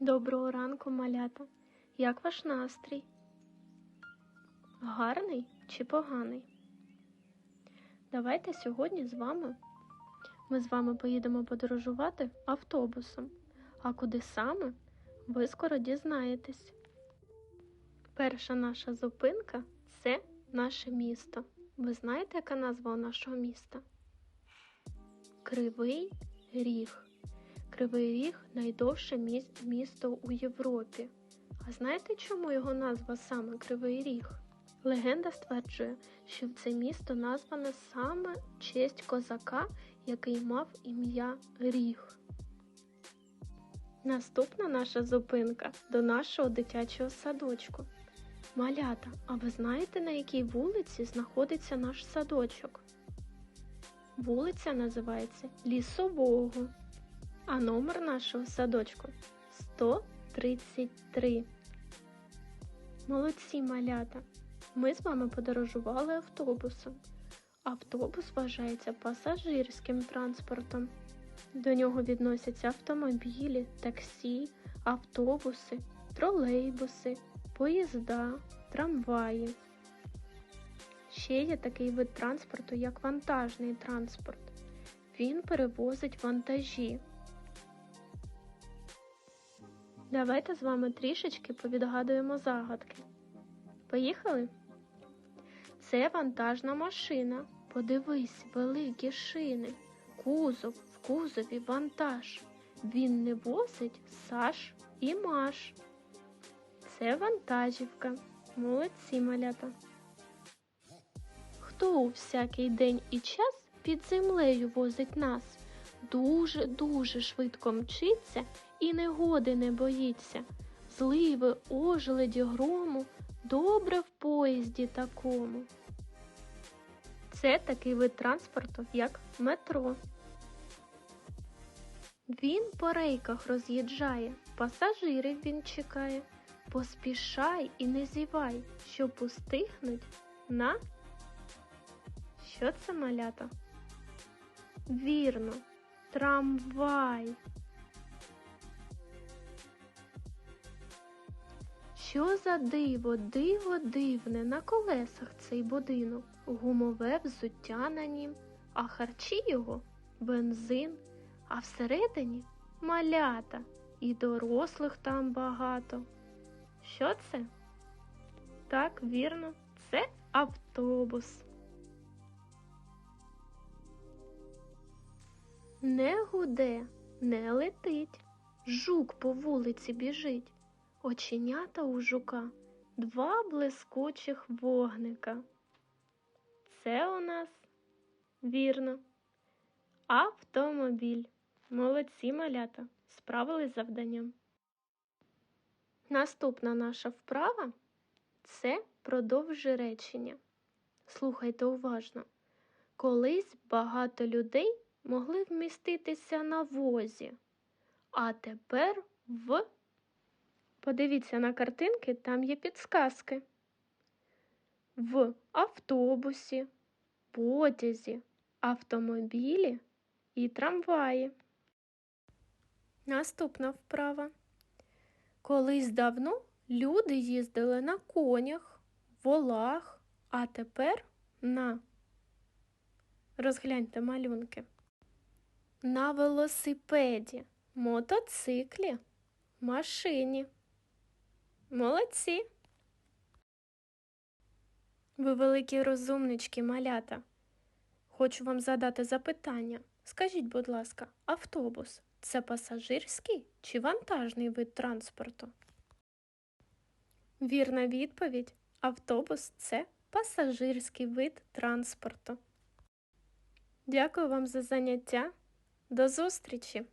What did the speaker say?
Доброго ранку, малята. Як ваш настрій? Гарний чи поганий? Давайте сьогодні з вами. Ми з вами поїдемо подорожувати автобусом. А куди саме, ви скоро дізнаєтесь. Перша наша зупинка це наше місто. Ви знаєте, яка назва у нашого міста? Кривий Ріг. Кривий Ріг найдовше міс- місто у Європі. А знаєте, чому його назва саме Кривий Ріг? Легенда стверджує, що це місто назване саме честь козака, який мав ім'я Ріг. Наступна наша зупинка до нашого дитячого садочку. Малята, а ви знаєте, на якій вулиці знаходиться наш садочок? Вулиця називається Лісового, а номер нашого садочку 133. Молодці малята! Ми з вами подорожували автобусом. Автобус вважається пасажирським транспортом. До нього відносяться автомобілі, таксі, автобуси, тролейбуси, поїзда, трамваї. Ще є такий вид транспорту, як вантажний транспорт. Він перевозить вантажі. Давайте з вами трішечки повідгадуємо загадки. Поїхали? Це вантажна машина. Подивись, великі шини. Кузов в кузові вантаж. Він не возить Саш і Маш. Це вантажівка. Молодці малята. Хто у всякий день і час під землею возить нас? Дуже-дуже швидко мчиться і негоди не боїться. Зливи, ожеледі, грому, добре в поїзді такому. Це такий вид транспорту, як метро. Він по рейках роз'їжджає, пасажирів він чекає. Поспішай і не зівай, щоб устигнуть на. Що це малята? Вірно, трамвай. Що за диво, диво дивне на колесах цей будинок, гумове взуття на нім, а харчі його бензин, а всередині малята і дорослих там багато. Що це? Так, вірно, це автобус. Не гуде, не летить, жук по вулиці біжить. Оченята у жука два блискучих вогника. Це у нас вірно. Автомобіль. Молодці малята. Справились з завданням. Наступна наша вправа це продовжи речення. Слухайте уважно. Колись багато людей могли вміститися на возі, а тепер в. Подивіться на картинки, там є підсказки. В автобусі, потязі, автомобілі і трамваї. Наступна вправа. Колись давно люди їздили на конях, волах, а тепер на. Розгляньте малюнки. На велосипеді, мотоциклі, машині. Молодці. Ви великі розумнички, малята. Хочу вам задати запитання. Скажіть, будь ласка, автобус це пасажирський чи вантажний вид транспорту? Вірна відповідь. Автобус це пасажирський вид транспорту. Дякую вам за заняття. До зустрічі!